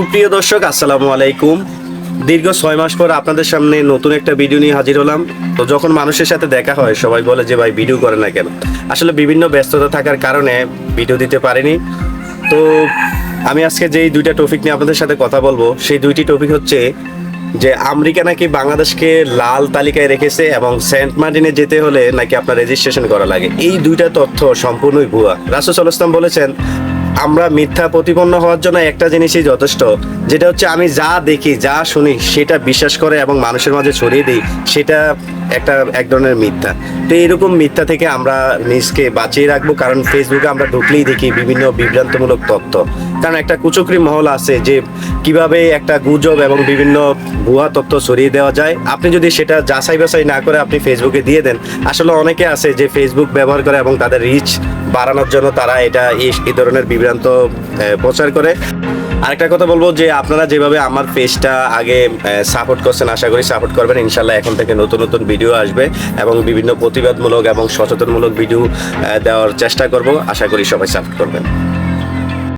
সুপ্রিয় দর্শক, আসসালামু আলাইকুম। দীর্ঘ ছয় মাস পর আপনাদের সামনে নতুন একটা ভিডিও নিয়ে হাজির হলাম। তো যখন মানুষের সাথে দেখা হয়, সবাই বলে যে, ভাই ভিডিও করে না কেন? আসলে বিভিন্ন ব্যস্ততা থাকার কারণে ভিডিও দিতে পারিনি। তো আমি আজকে যেই দুইটা টপিক নিয়ে আপনাদের সাথে কথা বলব, সেই দুইটি টপিক হচ্ছে যে, আমেরিকা নাকি বাংলাদেশকে লাল তালিকায় রেখেছে এবং সেন্ট মার্টিনে যেতে হলে নাকি আপনার রেজিস্ট্রেশন করা লাগে? এই দুইটা তথ্য সম্পূর্ণই ভুয়া। রাসুল ইসলাম বলেছেন আমরা মিথ্যা প্রতিপন্ন হওয়ার জন্য একটা জিনিসই যথেষ্ট, যেটা হচ্ছে আমি যা দেখি, যা শুনি, সেটা বিশ্বাস করে এবং মানুষের মাঝে ছড়িয়ে দিই, সেটা একটা, এক ধরনের মিথ্যা। তো এরকম মিথ্যা থেকে আমরা নিজকে বাঁচিয়ে রাখব, কারণ ফেসবুকে আমরা ঢুকলেই দেখি বিভিন্ন বিভ্রান্তমূলক তথ্য। কারণ একটা কুচক্রি মহল আছে যে কীভাবে একটা গুজব এবং বিভিন্ন ভুয়া তথ্য ছড়িয়ে দেওয়া যায়। আপনি যদি সেটা যাচাই বাছাই না করে আপনি ফেসবুকে দিয়ে দেন, আসলে অনেকে আছে যে ফেসবুক ব্যবহার করে এবং তাদের রিচ বাড়ানোর জন্য তারা এটা এই ধরনের বিভ্রান্ত প্রচার করে। আরেকটা কথা বলব যে আপনারা যেভাবে আমার পেজটা আগে সাপোর্ট করছেন, আশা করি সাপোর্ট করবেন। ইনশাল্লাহ এখন থেকে নতুন নতুন ভিডিও আসবে এবং বিভিন্ন প্রতিবাদমূলক এবং সচেতনমূলক ভিডিও দেওয়ার চেষ্টা করব। আশা করি সবাই সাপোর্ট করবেন।